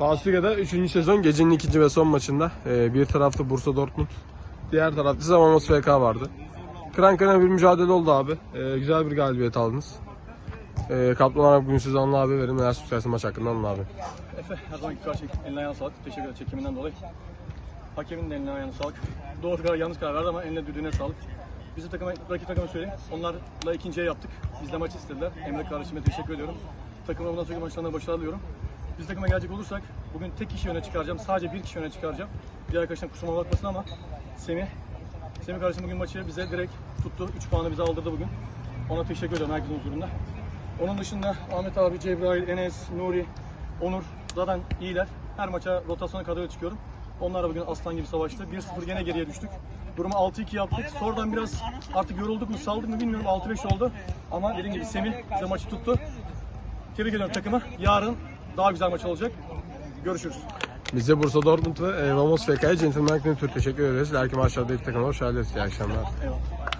Bundesliga'da 3. sezon gecenin ikinci ve son maçında e, bir tarafta Bursa Dortmund, diğer tarafta Zamanos FK vardı. Kıran kırana bir mücadele oldu abi. E, güzel bir galibiyet aldınız. E, kaptan olarak bugün size Anıl abi verin. Neler söylersin maç hakkında Anıl abi. Efe her zamanki karşı eline ayağına sağlık. Teşekkür ederim çekiminden dolayı. Hakemin de eline ayağına sağlık. Doğru karar yanlış karar verdi ama eline düdüğüne sağlık. Bizi takıma, rakip takıma söyleyeyim. Onlarla ikinciye yaptık. Bizle maç istediler. Emre kardeşime teşekkür ediyorum. Takıma bundan sonraki maçlarında başarılar diliyorum. Biz takıma gelecek olursak bugün tek kişi öne çıkaracağım. Sadece bir kişi öne çıkaracağım. Diğer arkadaşlar kusuruma bakmasın ama Semih. Semih kardeşim bugün maçı bize direkt tuttu. 3 puanı bize aldırdı bugün. Ona teşekkür ediyorum herkesin huzurunda. Onun dışında Ahmet abi, Cebrail, Enes, Nuri, Onur zaten iyiler. Her maça rotasyona kadar çıkıyorum. Onlar da bugün aslan gibi savaştı. 1-0 gene geriye düştük. Durumu 6-2 yaptık. Sonradan biraz artık yorulduk mu saldık mı bilmiyorum 6-5 oldu. Ama dediğim gibi Semih bize maçı tuttu. Tebrik ediyorum takımı. Yarın daha güzel maç olacak. Görüşürüz. Biz de Bursa Dortmund ve Vamos FK'ya Gentleman Tür teşekkür ederiz. Belki maçlarda ilk takıma hoş geldiniz. İyi akşamlar. Eyvallah.